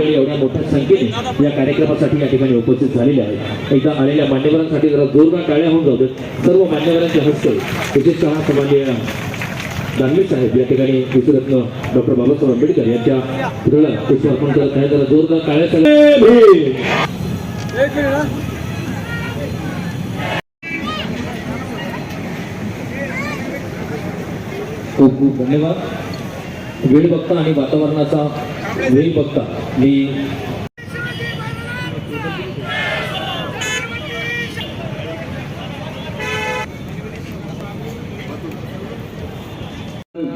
मंडळी एवढ्या मोठ्या संख्येने या कार्यक्रमासाठी या ठिकाणी उपस्थित झालेले आहेत. एकदा आलेल्या मान्यवरांसाठी जरा जोरदार टाळ्या होऊन जाऊ देत. सर्व मान्यवरांच्या हस्ते विशेषतः सन्माननीय दानवे साहेब या ठिकाणी विश्वरत्न डॉक्टर बाबासाहेब आंबेडकर यांच्या पुतळ्याला पुष्प अर्पण करत आहे जरा जोरदार टाळ्या खूप खूप धन्यवाद. वेळ बघता आणि वातावरणाचा वेळ बघता. मी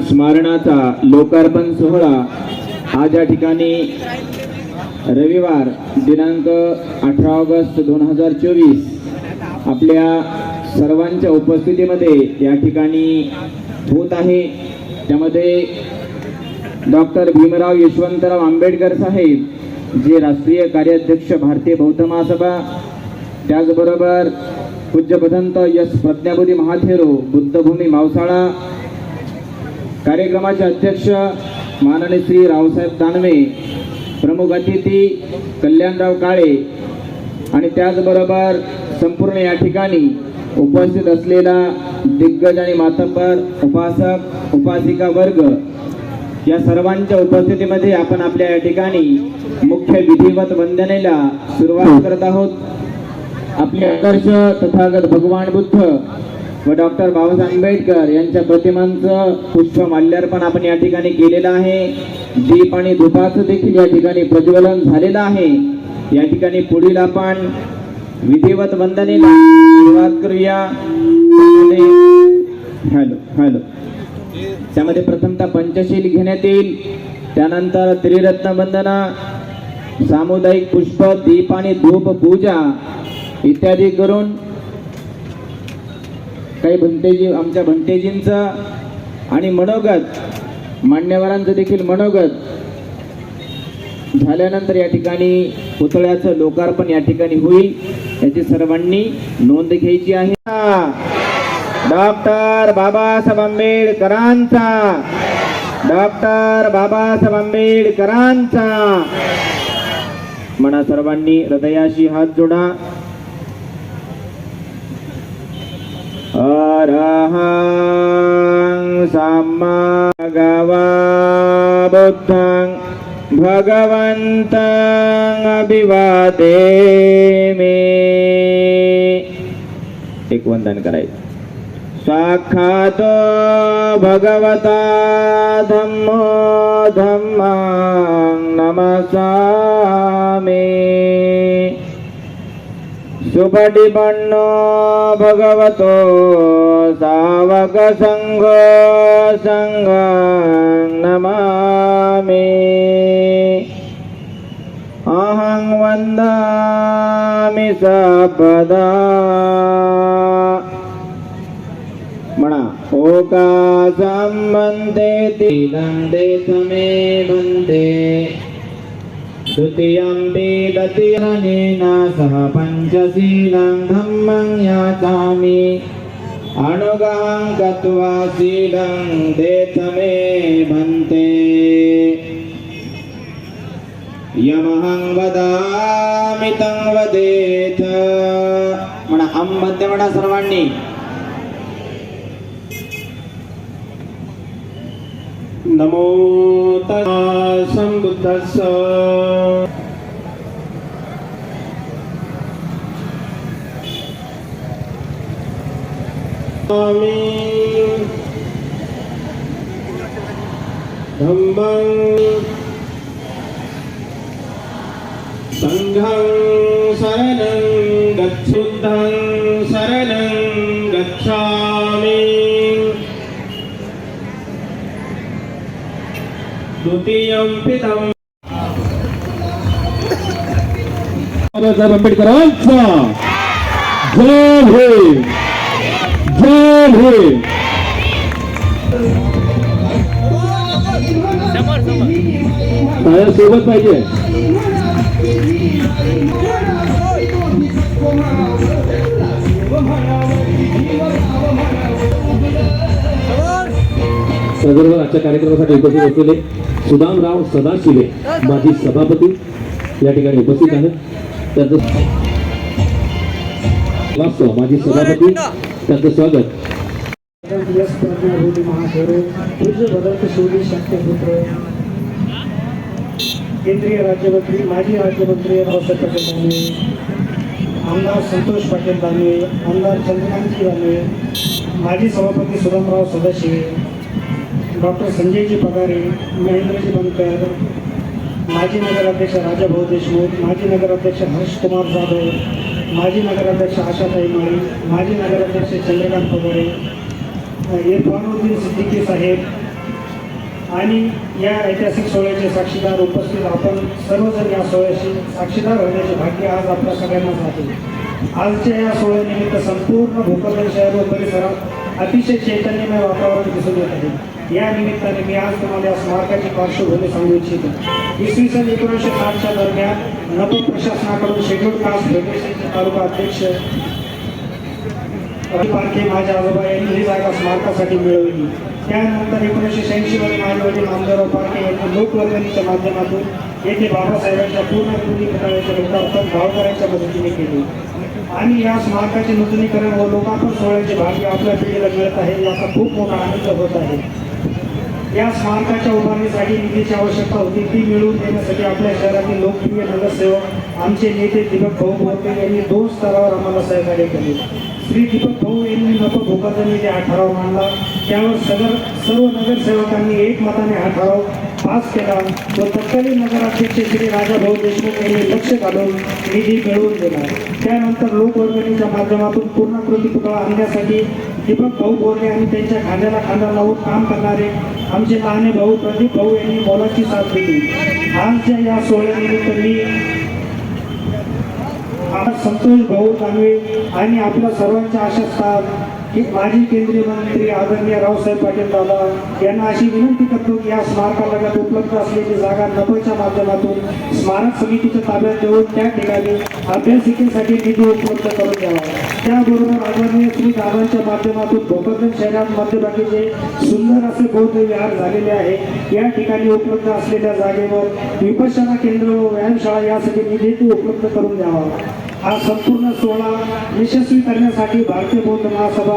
स्मरणाचा लोकार्पण सोहळा आज या ठिकाणी रविवार दिनांक अठरा ऑगस्ट दोन हजार चोवीस. आपल्या सर्वांच्या उपस्थितीमध्ये या ठिकाणी होत आहे. त्यामध्ये डॉक्टर भीमराव यशवंतराव आंबेडकर साहेब जे राष्ट्रीय कार्याध्यक्ष भारतीय बौद्ध महासभा त्याचबरोबर पूज्य भदंत यश प्रज्ञाबुद्धी महाथेरो बुद्धभूमी मावसाळा कार्यक्रमाचे अध्यक्ष माननीय श्री रावसाहेब दानवे प्रमुख अतिथी कल्याणराव काळे आणि त्याचबरोबर संपूर्ण या ठिकाणी उपस्थित असलेला दिग्गज आणि मातब्बर उपासक उपासिका वर्ग या सर्वांच्या उपस्थितीमध्ये आपण आपल्या या ठिकाणी मुख्य विधिवत वंदनेला सुरुवात करत आहोत. आपले आदर्श तथागत भगवान बुद्ध व डॉक्टर बाबासाहेब आंबेडकर यांच्या प्रतिमांचं पुष्प माल्यार्पण आपण या ठिकाणी केलेलं आहे. दीप आणि धुपाचं देखील या ठिकाणी प्रज्वलन झालेलं आहे. या ठिकाणी पुढील आपण विधिवत वंदनेला सुरुवात करूया. Hello hello. त्यामध्ये प्रथमतः पंचशील घेण्यात येईल. त्यानंतर त्रिरत्न वंदना सामुदायिक पुष्प दीप आणि धूप पूजा इत्यादी करून काही भंतेजी आमच्या भंतेजींचं आणि मनोगत मान्यवरांचं देखील मनोगत झाल्यानंतर या ठिकाणी पुतळ्याचं लोकार्पण या ठिकाणी होईल. याची सर्वांनी नोंद घ्यायची आहे. डॉक्टर बाबासाहेब आंबेडकरांचा. डॉक्टर बाबासाहेब आंबेडकरांचा. म्हणा सर्वांनी हृदयाशी हात जोडा. अरहं सम्मा भगवा बुद्धं भगवन्तं अभिवादे मे. एक वंदन करायचं. साक्षात भगवता धम्मो धम्मं नमसामि सुपटिपन्नो भगवतो सावक संघो संघ नमामि अहं वन्दामि सपदा म्हणा ओका संबंधे तिलंदे समे बंदे द्वितीयम्पि दतिरनेन सह पञ्चशीलं धम्मं याचामि अनुगहं गत्वा शीलं देत मे भन्ते यमहं वदामि तं वदेथ म्हणा हम म्हणते म्हणा नमो तस्सा संबुद्धस्स आमीन धम्मं संघं शरणं गच्छुद्धं द्वितीयं पितं। बाबासाहेब आंबेडकरांचा जय हे जय हे टाळ्या सोबत पाहिजे आजच्या कार्यक्रमासाठी उपस्थित असलेले सुदामराव सदाशिवे माजी सभापती या ठिकाणी उपस्थित आहेत. त्यांचं माजी सभापती त्यांचं स्वागत. केंद्रीय राज्यमंत्री माजी राज्यमंत्री रावसाहेब पाटील दानवे आमदार संतोष पाटील दानवे आमदार चंद्रकांतजी दानवे माजी सभापती सुदामराव सदाशिवे डॉक्टर संजयजी पगारे महेंद्रजी बनकर माजी नगराध्यक्ष राजाभाऊ देशमुख माजी नगराध्यक्ष हर्षकुमार जाधव माजी नगराध्यक्ष आशाताई माळी माजी नगराध्यक्ष चंद्रकांत पगारे इरफानुद्दीन सिद्दीकी साहेब आणि या ऐतिहासिक सोहळ्याचे साक्षीदार उपस्थित आपण सर्वजण या सोहळ्याशी साक्षीदार होण्याचे भाग्य आज आपल्या सगळ्यांनाच आहे आजच्या या सोहळ्यानिमित्त संपूर्ण भोकरदन शहर व परिसरात अतिशय चैतन्यमय वातावरण दिसून येत आहे. या निमित्ताने मी आज तुम्हाला या स्मारकाची पार्श्वभूमी सांगू इच्छितो. इसवी सन एकोणीसशे साठच्या दरम्यान नव प्रशासनाकडून शेड्यूल कास्ट फेडरेशनचे तालुका अध्यक्ष पारखे माझ्या आजोबा यांनी ही जागा स्मारकासाठी मिळवली. त्यानंतर एकोणीसशे शहाऐंशी मध्ये माझे वडील पारखे यांनी लोकवर्गणीच्या माध्यमातून येथे बाबासाहेबांच्या पूर्ण कृती पुतळ्याचे लोकार्पण गावकऱ्यांच्या मदतीने केले. आणि या स्मारकाचे नूतनीकरण व लोकार्पण सोहळ्याचे भाग्य आपल्या पिढीला मिळत आहे याचा खूप मोठा आनंद होत आहे. या स्मारकाच्या उभारणीसाठी निधीची आवश्यकता होती. ती मिळवून देण्यासाठी आपल्या शहरातील लोकप्रिय नगरसेवक आमचे नेते दीपक भाऊ बोरके यांनी दोन स्तरावर आम्हाला सहकार्य केले. श्री दीपक भाऊ यांनी नको भोकरदनी जे हा ठराव मांडला. त्यावर सदर सर्व नगरसेवकांनी एकमताने हा ठराव पास केला. व तत्कालीन नगराध्यक्ष श्री राजाभाऊ देशमुख यांनी लक्ष घालून निधी मिळवून दिला. त्यानंतर लोकवर्गणीच्या माध्यमातून पूर्ण कृती पुतळा आणण्यासाठी दीपक भाऊ बोरणे आणि त्यांच्या खांद्याला खांदा लावून काम करणारे आमचे लहाने भाऊ प्रदीप भाऊ यांनी मोलाची साथ दिली. आजच्या या सोहळ्यानिमित्त मी संतोष भाऊ दानवे आणि आपल्या सर्वांच्या आशास्थान की माजी केंद्रीय मंत्री आदरणीय रावसाहेब पाटील दादा यांना अशी विनंती करतो की या स्मारकालगत उपलब्ध असलेली जागा नफाच्या माध्यमातून स्मारक समितीच्या ताब्यात देऊन त्या ठिकाणी अभ्यासिकेसाठी निधी उपलब्ध करून द्यावा. त्याबरोबर आदरणीय श्री दादांच्या माध्यमातून भोकरदन शहरात मध्यभागी जे सुंदर असे बौद्ध विहार झालेले आहे. या ठिकाणी उपलब्ध असलेल्या जागेवर विपशना केंद्र व व्यायामशाळा यासाठी निधी उपलब्ध करून द्यावा. हा संपूर्ण सोहळा यशस्वी करण्यासाठी भारतीय बौद्ध महासभा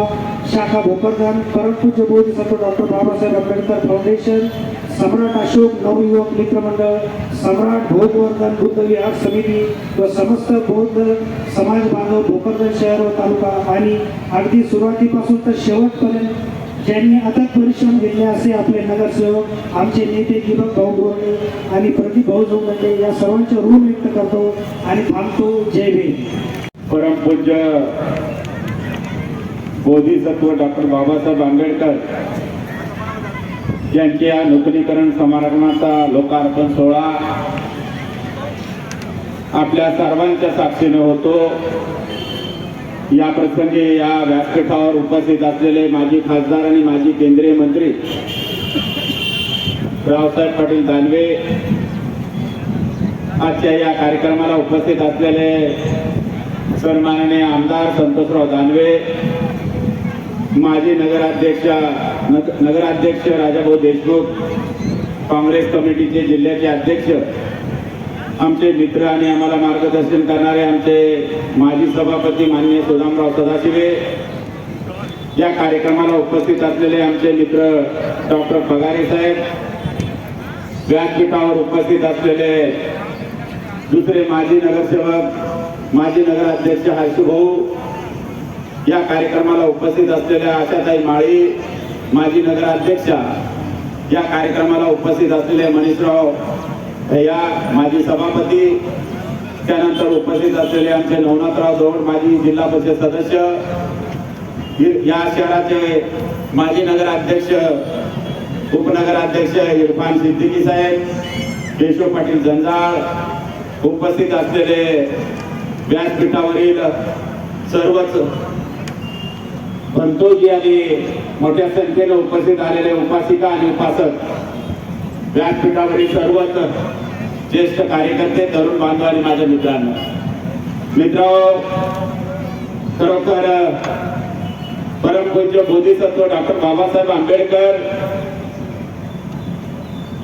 शाखा भोकरदन परमपूज्य बोधिसत्व डॉक्टर बाबासाहेब आंबेडकर फाउंडेशन सम्राट अशोक नवयुवक मित्रमंडळ सम्राट भोगवर्धन बुद्ध विहार समिती व समस्त बौद्ध समाज बांधव भोकरदन शहर व तालुका. आणि अगदी सुरुवातीपासून तर शेवटपर्यंत ज्यांनी अथक परिश्रम घेतले असे आपले नगरसेवक आमचे नेते दीपक भाऊ गोरणे आणि प्रदीप भाऊ जोगंडे या सर्वांचे ऋण व्यक्त करतो आणि थांबतो. जय भीम. परमपूज्य बोधिसत्व डॉक्टर बाबासाहेब आंबेडकर यांच्या नूतनीकरण समारंभाचा लोकार्पण सोहळा आपल्या सर्वांच्या साक्षीने होतो. या प्रसंगी या व्यासपीठावर उपस्थित असलेले माजी खासदार आणि माजी केंद्रीय मंत्री रावसाहेब पाटील दानवे आजच्या या कार्यक्रमाला उपस्थित असलेले सन्माननीय आमदार संतोषराव दानवे माजी नगराध्यक्ष नग नगराध्यक्ष राजाभाऊ देशमुख काँग्रेस कमिटीचे जिल्ह्याचे अध्यक्ष आमचे मित्र आणि आम्हाला मार्गदर्शन करणारे आमचे माजी सभापती माननीय सुदामराव सदाशिवे या कार्यक्रमाला उपस्थित असलेले आमचे मित्र डॉक्टर पगारे साहेब व्यासपीठावर उपस्थित असलेले दुसरे माजी नगरसेवक माजी नगराध्यक्ष हर्षभाऊ या कार्यक्रमाला उपस्थित असलेल्या आशाताई माळी माजी नगराध्यक्षा या कार्यक्रमाला उपस्थित असलेले मनीषराव या माजी सभापती त्यानंतर उपस्थित असलेले आमचे नवनाथराव दौड माजी जिल्हा परिषद सदस्य या शहराचे माजी नगराध्यक्ष उपनगराध्यक्ष इरफान सिद्दीकी साहेब केशव पाटील जंजाळ उपस्थित असलेले व्यासपीठावरील सर्वच भंतोजी आणि मोठ्या संख्येने उपस्थित आलेले उपासिका आणि उपासक व्यासपीठावरील सर्वच ज्येष्ठ कार्यकर्ते तरुण बांधव आणि माझ्या मित्रांना. मित्र खरोखर परमपूज्य बोधिसत्व डॉक्टर बाबासाहेब आंबेडकर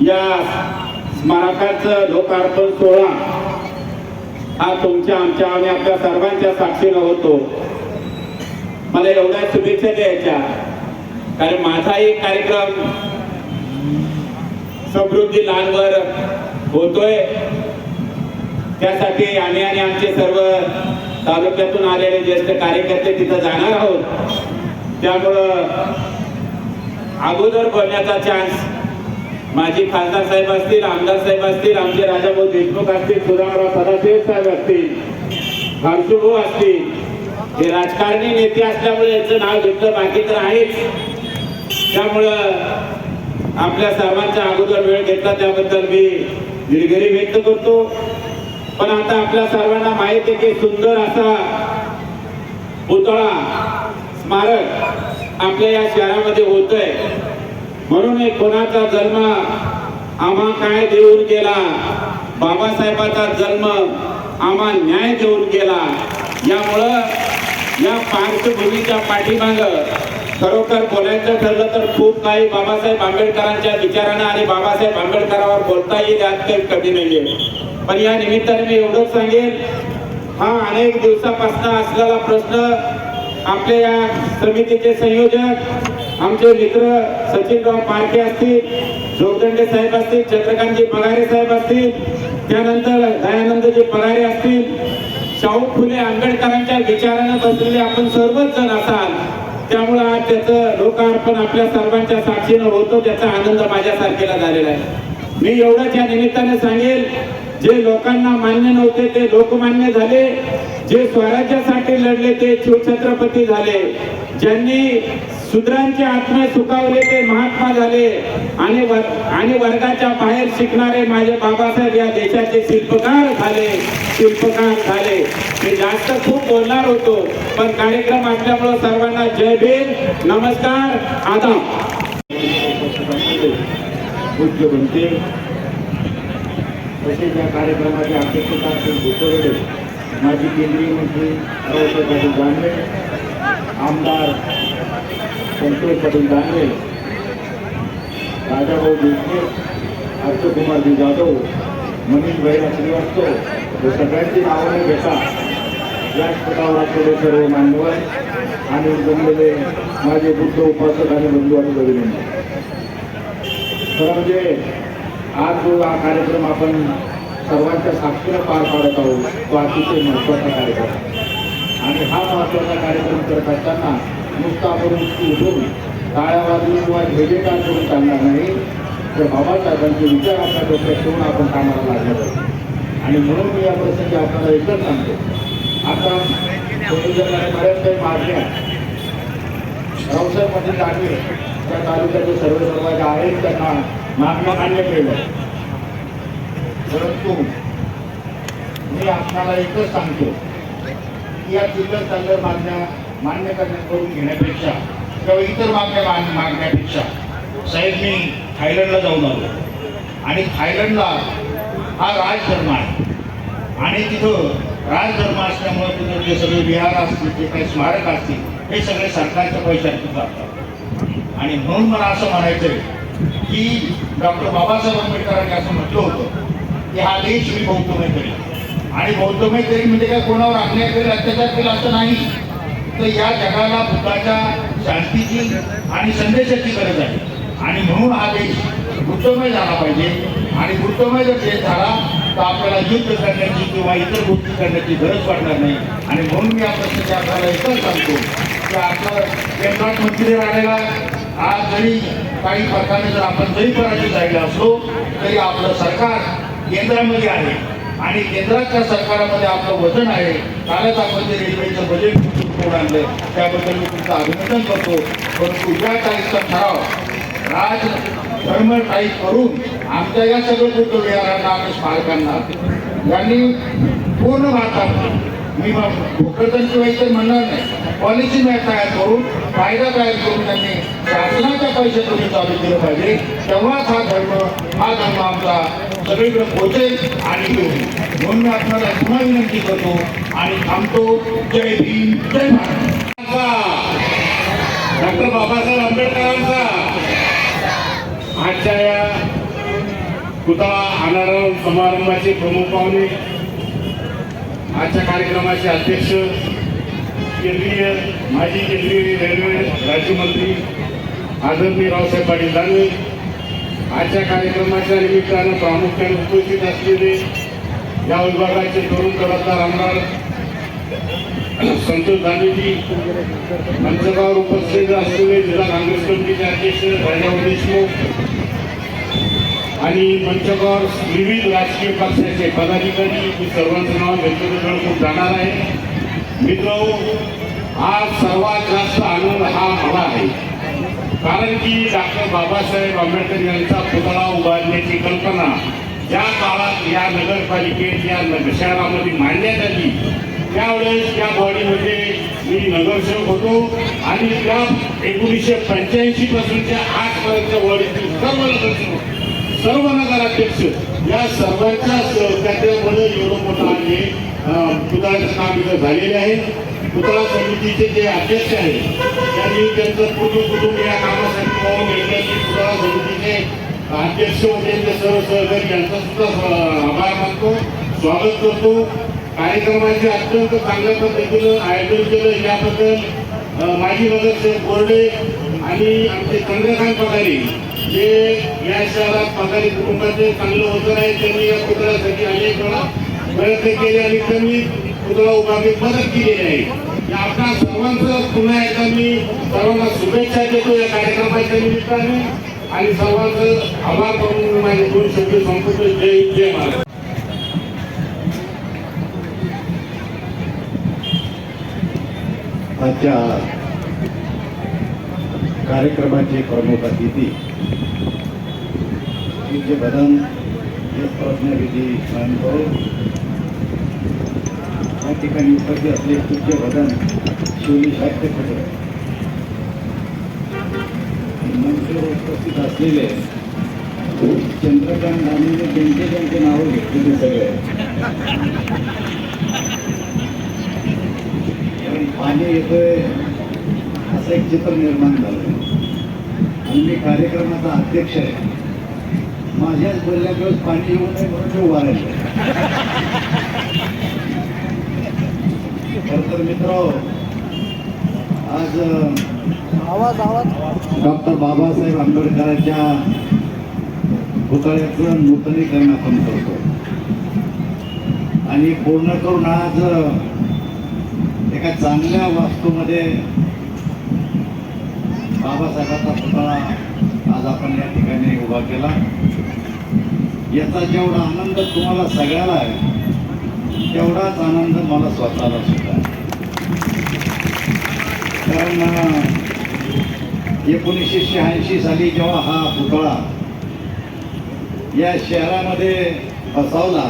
या स्मारकाचं लोकार्पण सोहळा हा तुमच्या आमच्या आणि आपल्या सर्वांच्या साक्षीनं होतो. मला एवढ्या शुभेच्छा द्यायच्या. कारण माझाही कार्यक्रम समृद्धी लहानवर होतोय. त्यासाठी आम्ही आणि आमचे सर्व तालुक्यातून आलेले ज्येष्ठ कार्यकर्ते तिथं जाणार आहोत. त्यामुळं अगोदर बोलण्याचा चान्स माझी खासदार साहेब असतील आमदार साहेब असतील आमचे राजाभाऊ देशमुख असतील सुदामराव सदाशिव साहेब असतील भामशुभाऊ असतील हे राजकारणी नेते असल्यामुळे याचं नाव घेतलं बाकी तर आहेच. त्यामुळं आपल्या सर्वांच्या अगोदर वेळ घेतला त्याबद्दल मी दिलगिरी व्यक्त करतो. पण आता आपल्या सर्वांना माहीत आहे की सुंदर असा पुतळा स्मारक आपल्या या शहरामध्ये होतोय. म्हणून एक कोणाचा जन्म आम्हा काय देऊन गेला? बाबासाहेबाचा जन्म आम्हा न्याय देऊन गेला. यामुळं या पार्श्वभूमीच्या पाठीमाग खरोखर बोलायचं ठरलं तर खूप काही बाबासाहेब आंबेडकरांच्या विचारानं आणि बाबासाहेब आंबेडकरांवर बोलता येईल यात काही कमी नाहीये. पण या निमित्ताने मी एवढंच सांगेन हा अनेक दिवसापासून असलेला प्रश्न आपल्या या समितीचे संयोजक आमचे मित्र सचिनराव पारखे असतील जोगदंडे साहेब असतील चंद्रकांतजी पगारे साहेब असतील त्यानंतर दयानंदजी पगारे असतील शाहू फुले आंबेडकरांच्या विचारानं बसलेले आपण सर्वच जण असाल. त्यामुळं आज त्याचं लोकार्पण आपल्या सर्वांच्या साक्षीनं होतो त्याचा आनंद माझ्यासारखेला झालेला आहे. मी एवढंच या निमित्ताने सांगेल जे लोकांना मान्य नव्हते ते लोकमान्य झाले. जे स्वराज्यासाठी लढले ते शिवछत्रपती झाले. ज्यांनी शूद्रांचे आत्मे सुखावले ते महात्मा झाले. आणि वर- आणि वर्गाच्या बाहेर शिकणारे माझे बाबासाहेब या देशाचे शिल्पकार झाले. शिल्पकार झाले. मी जास्त खूप बोलणार होतो पण कार्यक्रम असल्यामुळं सर्वांना जय भीम. नमस्कार आदाब. पूज्य बनते तसेच या कार्यक्रमाचे अध्यक्षता असतील माजी केंद्रीय मंत्री रावसाहेब दानवे आमदार संतोष पाटील दानवे राजाभाऊ देशमुख हर्षकुमारजी जाधव मनीष भैया श्रीवास्तव हे सगळ्यांची नावाने घेता व्यासपीठावर असलेले सर्व मान्यवर आणि जमलेले माझे बुद्ध उपासक आणि बंधू आणि भगिनी. खरं म्हणजे आज जो हा कार्यक्रम आपण सर्वांच्या साक्षीनं पार पाडत आहोत तो अतिशय महत्त्वाचा कार्यक्रम आणि हा महत्त्वाचा कार्यक्रम करत असताना नुसता आपण उठून टाळ्या वाजवून किंवा भेदेकार करून चालणार नाही. तर बाबासाहेबांचे विचार आपल्या डोक्यात ठेवून आपण कामाला लागलं पाहिजे आणि म्हणून मी या प्रसंगी आपल्याला एकच सांगतो. आता संयोजकाने बऱ्याच काही मागण्या रावसाहेब पाटील त्या तालुक्याचे सर्व सर्व आहेत त्यांना मागण्या मान्य केलं. परंतु मी आपणाला एकच सांगतो की या जिल्ह्यात चालल्या मागण्या मान्य करून घेण्यापेक्षा किंवा इतर मागण्या मान मागण्यापेक्षा साहेब मी थायलंडला जाऊन आलो. आणि थायलंडला हा राजधर्म आहे. आणि तिथं राजधर्म असल्यामुळे तिथं जे सगळे विहार असतील जे काही स्मारक असतील हे सगळे सरकारच्या पैशातून जातात. आणि म्हणून मला असं म्हणायचं आहे की डॉक्टर बाबासाहेब आंबेडकरांनी असं म्हटलं होतं की हा देश मी बौद्धमय करेल आणि बौद्धमय करेल म्हणजे काय? कोणावर अन्याय करेल अत्याचार केला असं नाही. तर या जगाला बुद्धाच्या शांतीची आणि संदेशाची गरज आहे. आणि म्हणून हा देश वृत्तमय झाला पाहिजे. आणि वृत्तमय जर देश झाला तर आपल्याला युद्ध करण्याची किंवा इतर गोष्टी करण्याची गरज पडणार नाही. आणि म्हणून मी आपल्या प्रश्नाची आपल्याला एकच सांगतो की आपलं केंद्रात मंत्री राहिलेला आज जरी काही प्रकारे जर आपण जरी पराजित झालेला असलो तरी आपलं सरकार केंद्रामध्ये आहे. आणि केंद्राच्या सरकारामध्ये आपलं वजन आहे कालच आपण जे रेल्वेचं बजेट पुढे आणलं त्याबद्दल मी तुमचं अभिनंदन करतो. परंतु या चाळीसचा ठराव राज धर्म टाईप करून आमच्या या सगळं कुटुंबियांना आणि स्मारकांना यांनी पूर्ण भारतात मी भोकरदन किंवा इतर म्हणणार नाही. पॉलिसी तयार करून कायदा तयार करून त्यांनी शासनाच्या पैशातून चालू केलं पाहिजे. तेव्हाच हा धर्म हा धर्म आमचा सगळीकडे पोहोचेल आणि येईल. म्हणून मी आपणाला पुन्हा विनंती करतो आणि थांबतो. जय भीम जय डॉक्टर बाबासाहेब आंबेडकरांचा. आजच्या या पुतळा अनावरण समारंभाचे प्रमुख पाहुणे आजच्या कार्यक्रमाचे अध्यक्ष केंद्रीय माजी केंद्रीय रेल्वे राज्यमंत्री आदरणीय रावसाहेब पाटील दानवे आजच्या कार्यक्रमाच्या निमित्तानं प्रामुख्याने उपस्थित असलेले या विभागाचे तरुण कलाकार आमदार संतोष गांधीजी मंचकावर उपस्थित असलेले जिल्हा काँग्रेस कमिटीचे अध्यक्ष राजाभाऊ देशमुख आणि मंचकावर विविध राजकीय पक्षाचे पदाधिकारी मी सर्वांचं नाव व्यक्तिगत खूप जाणार आहे. मित्र आज सर्वात जास्त आनंद हा मला आहे. कारण की डॉक्टर बाबासाहेब आंबेडकर यांचा पुतळा उभारण्याची कल्पना ज्या काळात या नगरपालिकेत या नग शहरामध्ये मांडण्यात आली. त्यावेळेस त्या बॉडीमध्ये मी नगरसेवक होतो आणि त्या एकोणीसशे पंच्याऐंशी पासूनच्या आजपर्यंतच्या बॉडीतील सर्व नगरसेवक सर्व नगराध्यक्ष या सर्वांच्या सहकार्यामुळे एवढं मोठं आहे पुतळ्याचं काम इथं झालेले आहे. पुतळा समितीचे जे अध्यक्ष आहेत त्यांनी त्यांचं कुटुंब कुटुंब या कामासाठी पाहून घेतलं सुद्धा समितीचे अध्यक्ष होते त्यांचे सर्व सहकारी यांचा सुद्धा आभार मानतो. स्वागत करतो. कार्यक्रमाचे अत्यंत चांगल्या पद्धतीनं आयोजन केलं. याबद्दल माजी नगरसेवक बोर्डे आणि आमचे चंद्रकांत पगारी जे या शहरात पगारी कुटुंबाचे चांगलं होतं आहे त्यांनी या पुतळ्यासाठी अनेक वेळा प्रयत्न केले आणि त्यांनी पुतळा उभारण्यात मदत केलेली आहे. आपल्या सर्वांचं पुन्हा एकदा मी सर्वांना शुभेच्छा देतो या कार्यक्रमाच्या निमित्ताने. आणि सर्वांचं आभार करून माझे दोन शब्द संपतो जय जय महाराज आजच्या कार्यक्रमाचे प्रमुख अतिथी पूज्य बदन प्रज्ञाविधी मानभाऊ या ठिकाणी उपस्थित असले पूज्य वदन शिवली साहित्यपत्र मंचावर उपस्थित असलेले चंद्रकांत गांधीने त्यांचे त्यांचे नावं घेतलेले सगळे. पाणी येतोय असं एक चित्र निर्माण झालं आणि मी कार्यक्रमाचा अध्यक्ष आहे. माझ्याच बोलल्याकडे पाणी येऊ नये म्हणून उभा तर मित्र आज डॉक्टर बाबासाहेब आंबेडकरांच्या पुतळ्याचं नूतनीकरण आपण करतो आणि पूर्ण करून आज एका चांगल्या वास्तूमध्ये बाबासाहेबांचा पुतळा आज आपण या ठिकाणी उभा केला. याचा जेवढा आनंद तुम्हाला सगळ्याला आहे तेवढाच आनंद मला स्वतःला सुद्धा. आहे. कारण एकोणीसशे शहाऐंशी साली जेव्हा हा पुतळा या शहरामध्ये बसवला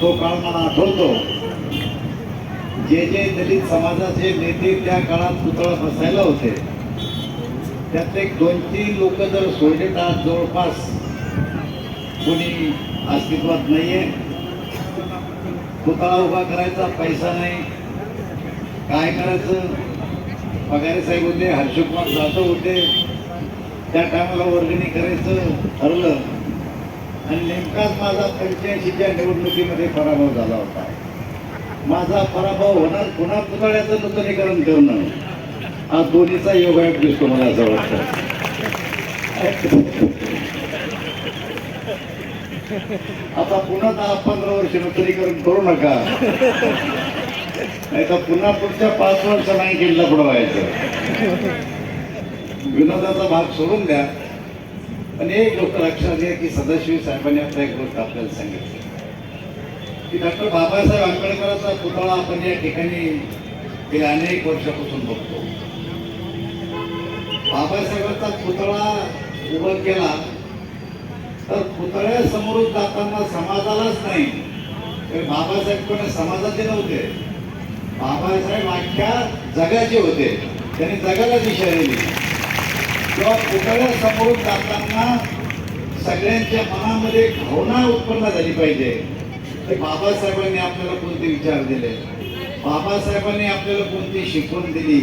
तो काळ मला आठवतो. जे जे दलित समाजाचे नेते त्या काळात पुतळा बसायला होते त्यातले दोन तीन लोक जर सोडले तर जवळपास कोणी अस्तित्वात नाहीये. पुतळा उभा करायचा पैसा नाही. काय करायचं? पगारे साहेब होते हर्षकुमार जाधव होते. त्या टायमाला वर्गणी करायचं ठरलं. आणि नेमकाच माझा पंच्याऐंशीच्या निवडणुकीमध्ये पराभव झाला होता. माझा पराभव होणार पुन्हा पुतळ्याचं नूतनीकरण करणं. हा दोन्हीचा योगायोग दिसतो मला असं वाटतं आता पुन्हा दहा पंधरा वर्ष नूतनीकरण करू नका. नाही तर पुन्हा पुढच्या पाच वर्ष नाही किल्ला पुढं व्हायचं. विनोदाचा भाग सोडून द्या. पण एक गोष्ट लक्षात घ्या की सदाशिव साहेबांनी आता एक गोष्ट आपल्याला सांगितली. की डॉक्टर बाबासाहेब आंबेडकरांचा पुतळा आपण या ठिकाणी गेल्या अनेक वर्षापासून बघतो. बाबासाहेबांचा पुतळा उभा केला तर पुतळ्यासमोर जाताना समाजालाच नाही. तर बाबासाहेब कोणी समाजाचे नव्हते. बाबासाहेब अख्ख्या जगाचे होते. त्यांनी जगाला दिशा दिली. किंवा पुतळ्यासमोर जाताना सगळ्यांच्या मनामध्ये भावना उत्पन्न झाली पाहिजे. तर बाबासाहेबांनी आपल्याला कोणते विचार दिले? बाबासाहेबांनी आपल्याला कोणती शिकवण दिली?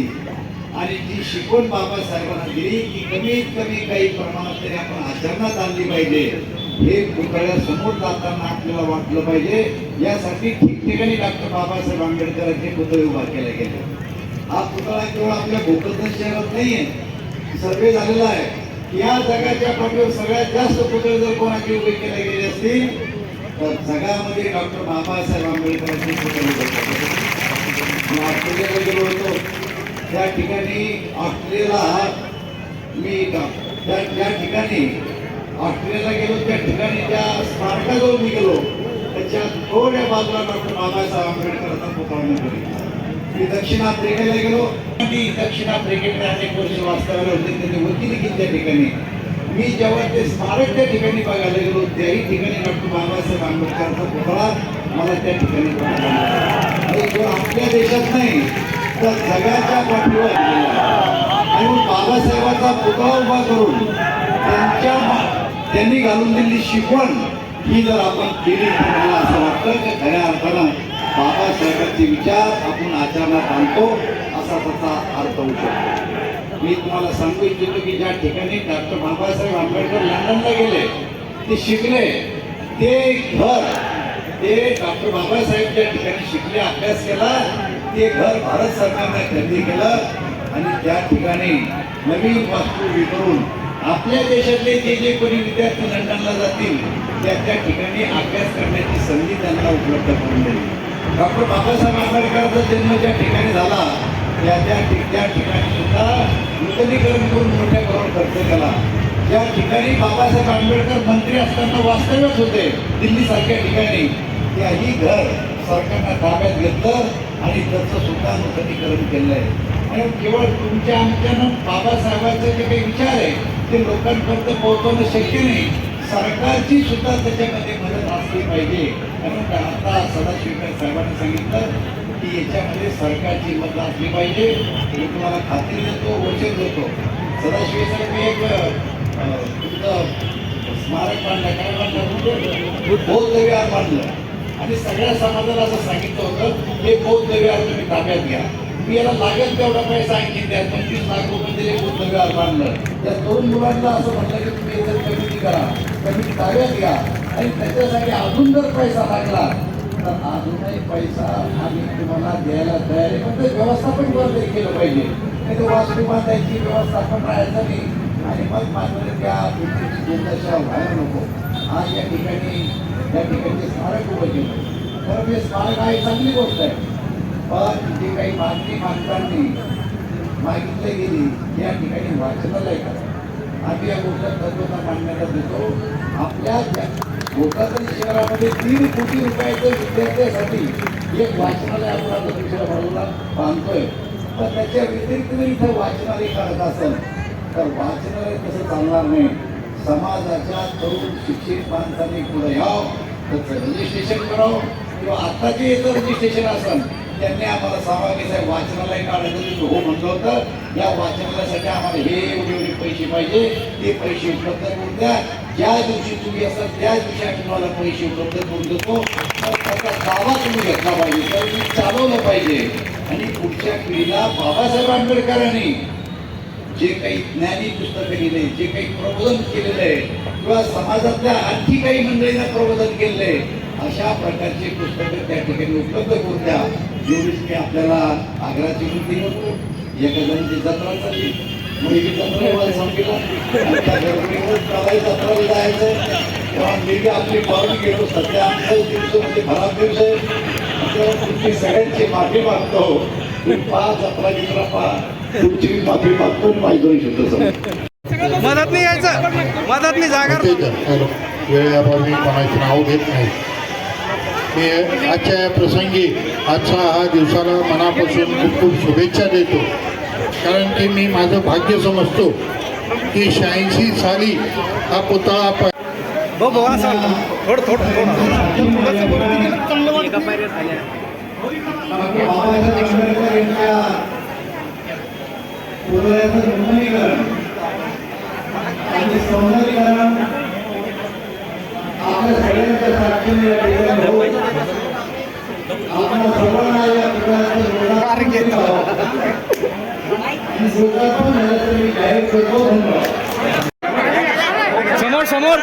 आणि जी शिकवण बाबासाहेबांना दिली ती कमीत कमी काही प्रमाणात तरी आपण आचरणात आणली पाहिजे. हे पुतळ्यासमोर जाताना आपल्याला वाटलं पाहिजे. यासाठी ठिकठिकाणी डॉक्टर बाबासाहेब आंबेडकरांचे पुतळे उभा केले गेले. हा पुतळा केवळ आपल्या भोकरदन शहरात नाहीये. सर्वे झालेला आहे या जगाच्या पाठीवर सगळ्यात जास्त पुतळे जर कोणाचे उभे केले गेले असतील तर जगामध्ये डॉक्टर बाबासाहेब आंबेडकरांचे पुतळे उभे ऑस्ट्रेलियाला गेलो होतो. त्या ठिकाणी ऑस्ट्रेलियाला मी त्या त्या ठिकाणी ऑस्ट्रेलियाला गेलो त्या ठिकाणी त्या स्मारकाजवळ मी गेलो त्याच्या थोड्या बाजूला डॉक्टर बाबासाहेब आंबेडकरांचा पुतळा मी मी दक्षिण आफ्रिकेला गेलो. मी दक्षिण आफ्रिकेत अनेक वर्ष वास्तव्याला होते. त्याचे वकील देखील त्या ठिकाणी. मी जेव्हा ते स्मारक त्या ठिकाणी बघायला गेलो त्याही ठिकाणी डॉक्टर बाबासाहेब आंबेडकरांचा पुतळा मला त्या ठिकाणी आणि तो आपल्या देशात नाही तर जगाच्या पाठीवर आणि बाबासाहेबाचा बाबासाहेबांचा पुतळा उभा करून त्यांच्या त्यांनी घालून दिलेली शिकवण ही जर आपण केली तर मला असं वाटतं की खऱ्या अर्थानं बाबासाहेबांचे विचार आपण आचरणात आणतो असा त्याचा अर्थ होऊ शकतो. मी तुम्हाला सांगू इच्छितो की ज्या ठिकाणी डॉक्टर बाबासाहेब आंबेडकर लंडनला गेले ते शिकले. ते घर ते डॉक्टर बाबासाहेब ज्या ठिकाणी शिकले अभ्यास केला ते घर भारत सरकारने खरेदी केलं आणि त्या ठिकाणी नवीन वास्तू उभी करून आपल्या देशातले जे जे कोणी विद्यार्थी लंडनला जातील त्या त्या ठिकाणी अभ्यास करण्याची संधी त्यांना उपलब्ध करून दिली डॉक्टर बाबासाहेब आंबेडकरांचा जन्म ज्या ठिकाणी झाला त्या त्या त्या ठिकाणी सुद्धा नूतनीकरण करून मोठ्या प्रमाणात खर्च केला. ज्या ठिकाणी बाबासाहेब आंबेडकर मंत्री असताना वास्तव्यात होते दिल्लीसारख्या ठिकाणी त्याही घर सरकारनं ताब्यात घेतलं आणि त्याचं सुद्धा नूतनीकरण केलं आहे आणि केवळ तुमच्या आमच्यानं बाबासाहेबांचे जे काही विचार आहे ते लोकांपर्यंत पोहोचवणं शक्य नाही. सरकारची सुद्धा त्याच्यामध्ये मदत असली पाहिजे. म्हणून आता सदाशिवकर साहेबांनी सांगितलं की याच्यामध्ये सरकारची मदत असली पाहिजे. मी तुम्हाला खात्री देतो वचन देतो. सदाशिव साहेब मी एक तुमचं स्मारक बांधलं काय बांधलं म्हणजे? बौद्ध विहार बांधलं. आणि सगळ्या समाजाला असं सांगितलं होतं हे बौद्ध विहार तुम्ही ताब्यात घ्या. मी याला लागेल तेवढा पैसा आणखी द्या पंचवीस लाख रुपये दिले बौद्ध विहार बांधलं. त्या तरुण मुलांना असं म्हटलं की तुम्ही याचं कमिटी करा. कमिटी ताब्यात घ्या. आणि त्याच्यासाठी अजून जर पैसा लागला तर अजूनही पैसा आम्ही तुम्हाला द्यायला तयार आहे. पण ते व्यवस्थापन बरोबर केलं पाहिजे. नाही तर वास्तू बांधायची व्यवस्थापन राहायचं नाही. आणि मग मात्र त्या भिंतीची दुर्दशा व्हायला नको. आज या ठिकाणी त्या ठिकाणी स्मारक उभं केलं. तर हे म्हणजे स्मारक आहे चांगली गोष्ट आहे. पण जी काही मागणी मागताना मागितली गेली. या ठिकाणी वाचनालय करा आम्ही या गोष्ट तत्वता मांडण्याचा देतो. आपल्या भोकातरी शहरामध्ये तीन कोटी रुपयाच्या विद्यार्थ्यासाठी एक वाचनालय आपण आता दुसऱ्या बाजूला बांधतोय. पण त्याच्या व्यतिरिक्त जर इथं वाचनालय करत असेल तर वाचनालय तसं चालणार नाही. समाजाच्या तरुण शिक्षित माणसांनी पुढे यावं. त्याचं रजिस्ट्रेशन करावं. किंवा आता जे येतं रजिस्ट्रेशन असेल त्यांनी आम्हाला सहभागी साहेब वाचनालय काढायचं तुम्ही हो म्हटलं होतं. या वाचनालयासाठी आम्हाला हे एवढे एवढे पैसे पाहिजे. ते पैसे उपलब्ध करून द्या. ज्या दिवशी तुम्ही असाल त्या दिवशी आम्ही तुम्हाला पैसे उपलब्ध करून देतो. तर त्याचा दावा तुम्ही घेतला पाहिजे. तर तुम्ही चालवलं पाहिजे. आणि पुढच्या पिढीला बाबासाहेब आंबेडकरांनी जे काही ज्ञानी पुस्तकं लिहिले जे काही प्रबोधन केलेलं आहे किंवा समाजातल्या आणखी काही मंडळींना प्रबोधन केलेलं आहे अशा प्रकारची पुस्तकं त्या ठिकाणी उपलब्ध करून द्या. एवढीच मी आपल्याला आग्रहाची विनंती करतो एका जणांची जत्रा चालली. मुलगी जत्रा मला संपला जत्रेला जायचं तेव्हा मी बी आपली पाहून गेलो सध्या आमचा दिवस म्हणजे खराब दिवस आहे. तेव्हा तुमची सगळ्यांची माफी मागतो. तुम्ही पहा जत्रा गित्रा पहा. तुमची मी माफी मागतो आणि माझी दोन शब्द सांगतो. मदत नाही यायचं. मदत नाही जागा वेळेअभावी कोणाचं नाव घेत नाही. मी आजच्या या प्रसंगी आजचा हा दिवसाला मनापासून खूप खूप शुभेच्छा देतो. कारण की मी माझं भाग्य समजतो की शहाऐंशी साली हा पुतळा आपण आपल्या सगळ्यांच्या साक्षीने या ठिकाणी होऊन आपण सर्वांना या ठिकाणी जोरदार समोर समोर.